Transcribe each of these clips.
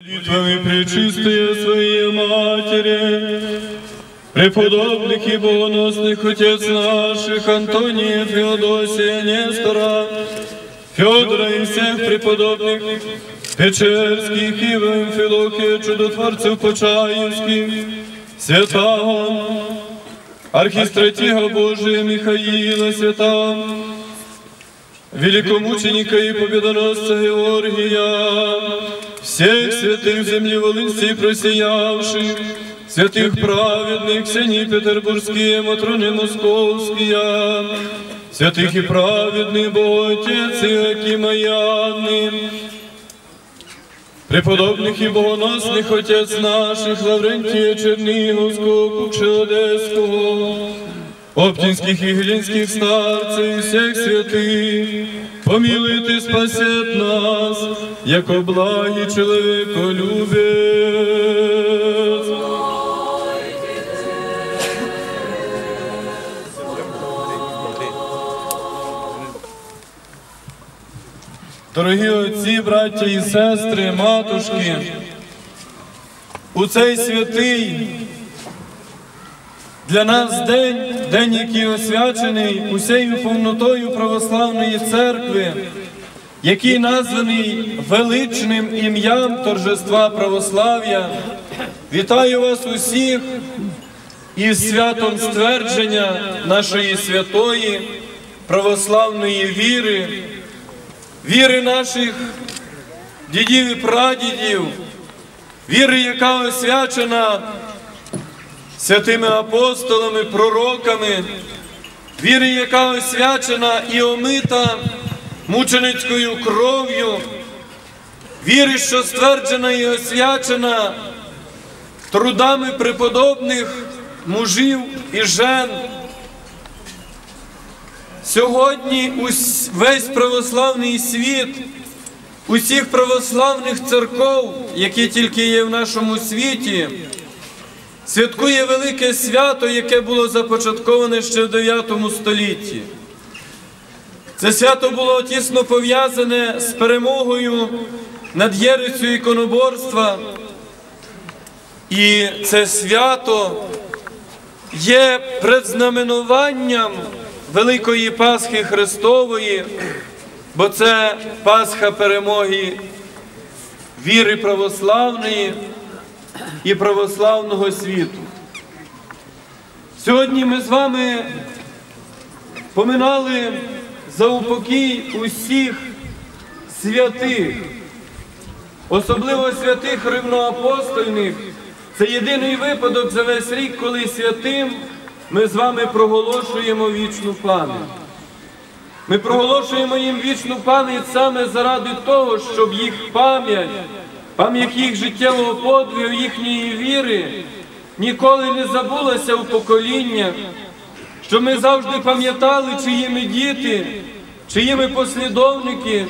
Молитвами пречистые Своей Матери, преподобных и богоносных отец наших Антония, Феодосия, Нестора, Федора и всех преподобных, Печерских, Ива, Филохия, чудотворцев Почаевских, святого, архистратига Божия Михаила, святого, великомученика и победоносца Георгия, всех святых землеволынцей просиявших, святых праведных, сени петербургские, матроны московские, святых и праведных Боготец и Акимаяны, преподобных и богоносных отец наших Лаврентия Черниговского, Кукша Одесского, Оптинских и Глинских старцев, всех святых, помилует и спасет нас, яко благий человеколюбец. Дорогі отці, браття і сестри, матушки, у цей святий для нас день, день, який освячений усією повнотою православної церкви, який названий величним ім'ям торжества православ'я. Вітаю вас усіх із святом ствердження нашої святої православної віри, віри наших дідів і прадідів, віри, яка освячена святими апостолами, пророками, віри, яка освячена і омита мученицькою кров'ю, віри, що стверджена і освячена трудами преподобних мужів і жен. Сьогодні весь православний світ, усіх православних церков, які тільки є в нашому світі, святкує велике свято, яке було започатковане ще в 9 столітті. Це свято було тісно пов'язане з перемогою над єресю іконоборства. І це свято є предзнаменуванням Великої Пасхи Христової, бо це Пасха перемоги віри православної і православного світу. Сьогодні ми з вами поминали за упокій усіх святих, особливо святих рівноапостольних. Це єдиний випадок за весь рік, коли святим ми з вами проголошуємо вічну пам'ять. Ми проголошуємо їм вічну пам'ять саме заради того, щоб їх пам'ять, пам'ять їх життєвого подвигу, їхньої віри ніколи не забулася у поколіннях, щоб ми завжди пам'ятали, чиї ми діти, чиї ми послідовники,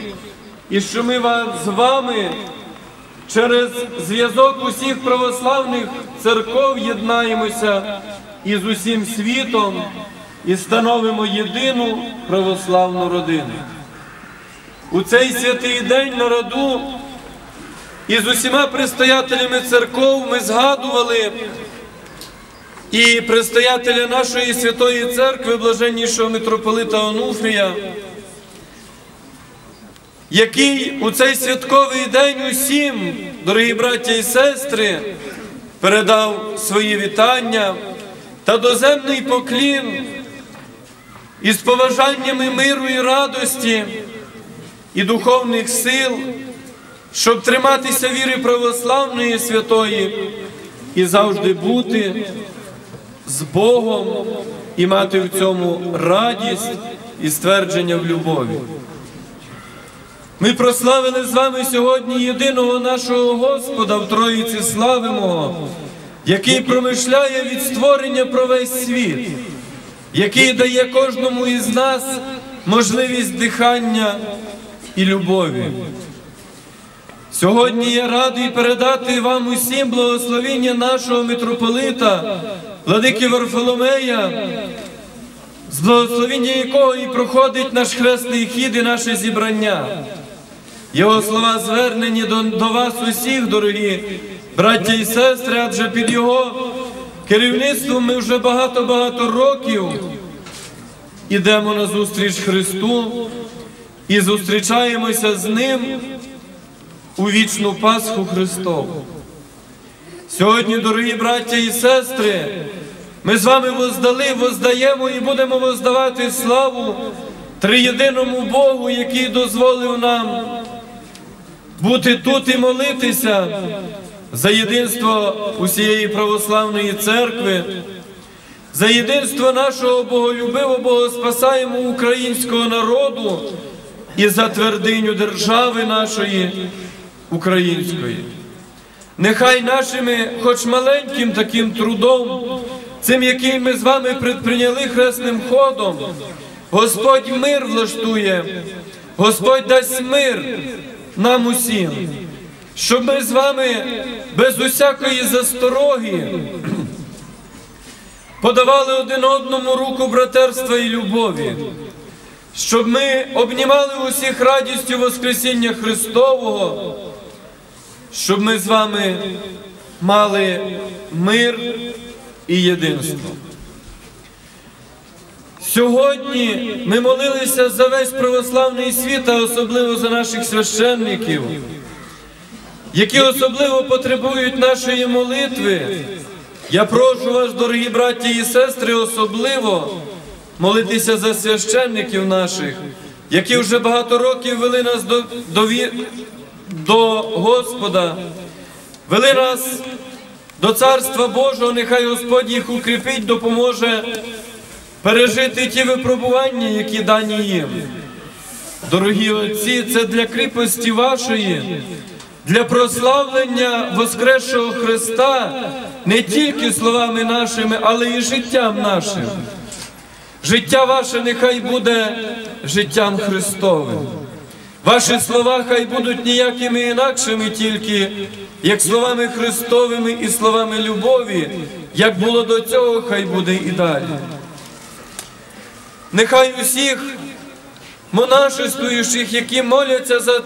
і що ми з вами через зв'язок усіх православних церков єднаємося із усім світом і становимо єдину православну родину. У цей святий день на роду із усіма предстоятелями церков ми згадували. І предстоятеля нашої святої церкви, блаженнішого митрополита Онуфрія, який у цей святковий день усім, дорогі браття і сестри, передав свої вітання та доземний поклін із поважаннями миру і радості і духовних сил, щоб триматися віри православної святої і завжди бути з Богом і мати в цьому радість і ствердження в любові. Ми прославили з вами сьогодні єдиного нашого Господа в Троїці славимого, який промишляє від створення про весь світ, який дає кожному із нас можливість дихання і любові. Сьогодні я радий передати вам усім благословіння нашого митрополита, владики Варфоломея, з благословіння якого і проходить наш хресний хід і наше зібрання. Його слова звернені до, до вас усіх, дорогі браття і сестри, адже під його керівництвом ми вже багато-багато років ідемо на зустріч Христу і зустрічаємося з Ним у вічну Пасху Христову. Сьогодні, дорогі браття і сестри, ми з вами воздали, воздаємо і будемо воздавати славу триєдиному Богу, який дозволив нам бути тут і молитися за єдинство усієї православної церкви, за єдинство нашого боголюбивого, богоспасаємо українського народу і за твердиню держави нашої української. Нехай нашими, хоч маленьким таким трудом, цим, який ми з вами предприйняли хресним ходом, Господь мир влаштує, Господь дасть мир нам усім, щоб ми з вами без усякої застороги подавали один одному руку братерства і любові, щоб ми обнімали усіх радістю Воскресіння Христового, щоб ми з вами мали мир і єдинство. Сьогодні ми молилися за весь православний світ, а особливо за наших священників, які особливо потребують нашої молитви. Я прошу вас, дорогі браті і сестри, особливо молитися за священників наших, які вже багато років вели нас до, до, до Господа, вели нас до Царства Божого, нехай Господь їх укріпить, допоможе пережити ті випробування, які дані їм. Дорогі отці, це для кріпості вашої, для прославлення Воскресшого Христа не тільки словами нашими, але і життям нашим. Життя ваше нехай буде життям Христовим. Ваші слова хай будуть ніякими інакшими, тільки як словами Христовими і словами любові, як було до цього, хай буде і далі. Нехай усіх монашествуючих, які моляться за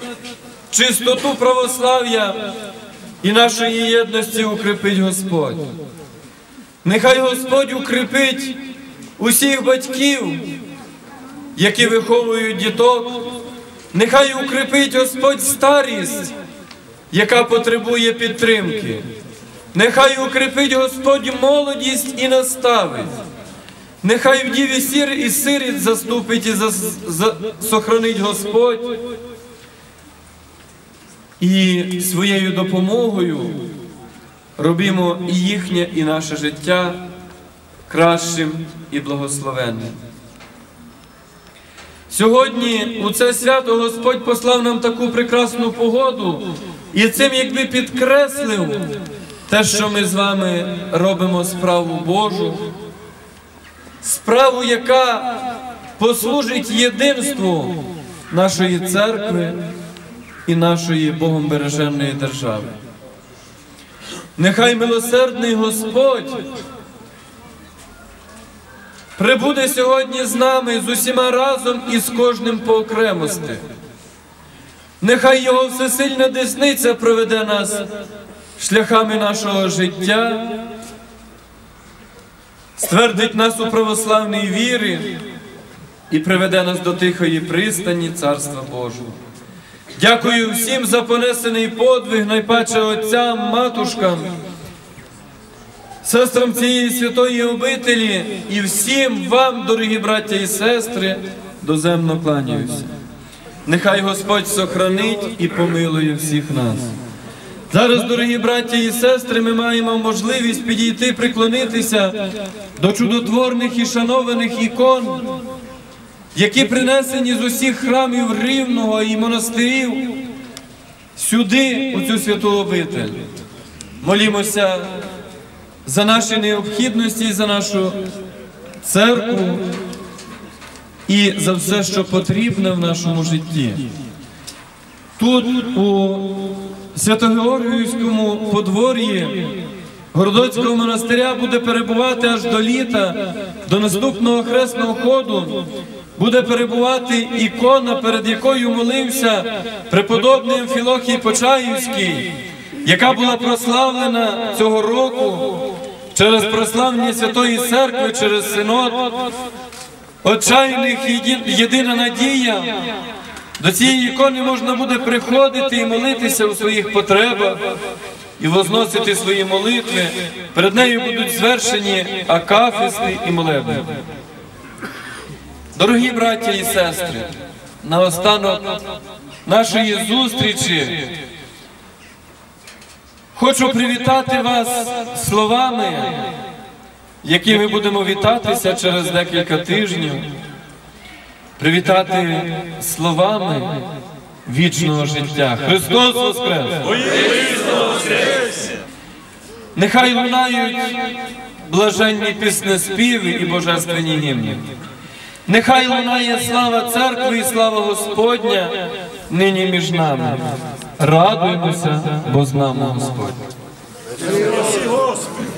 чистоту православ'я і нашої єдності, укріпить Господь. Нехай Господь укріпить усіх батьків, які виховують діток. Нехай укріпить Господь старість, яка потребує підтримки. Нехай укріпить Господь молодість і наставить. Нехай в діві сір і сиріт заступить і зас- за- сохранить Господь. І своєю допомогою робимо і їхнє, і наше життя кращим і благословенним. Сьогодні у це свято Господь послав нам таку прекрасну погоду і цим якби підкреслив те, що ми з вами робимо справу Божу, справу, яка послужить єдинству нашої церкви і нашої Богом береженої держави. Нехай милосердний Господь прибуде сьогодні з нами з усіма разом і з кожним по окремості. Нехай Його всесильна десниця проведе нас шляхами нашого життя, ствердить нас у православній вірі і приведе нас до тихої пристані Царства Божого. Дякую всім за понесений подвиг, найпаче отцям, матушкам, сестрам цієї святої обителі і всім вам, дорогі браття і сестри, доземно кланяюся. Нехай Господь сохранить і помилує всіх нас. Зараз, дорогі браття і сестри, ми маємо можливість підійти, приклонитися до чудотворних і шанованих ікон, які принесені з усіх храмів Рівного і монастирів сюди, у цю святу обитель. Молімося за наші необхідності, за нашу церкву і за все, що потрібне в нашому житті. Тут, у Свято-Георгіївському подвор'ї Городоцького монастиря буде перебувати аж до літа, до наступного хресного ходу, буде перебувати ікона, перед якою молився преподобний Амфілохій Почаївський, яка була прославлена цього року через прославлення Святої Церкви, через синод. Отчайних єдина надія. До цієї ікони можна буде приходити і молитися у своїх потребах і возносити свої молитви. Перед нею будуть звершені акафисти і молебни. Дорогі браття і сестри, наостанок нашої зустрічі хочу привітати вас словами, якими будемо вітатися через декілька тижнів, привітати словами вічного життя. Христос Воскрес! Нехай лунають блаженні піснеспіви і божественні гімни. Нехай лунає слава церкви і слава Господня нині між нами. Радуємося, бо з нами Господь. Господь!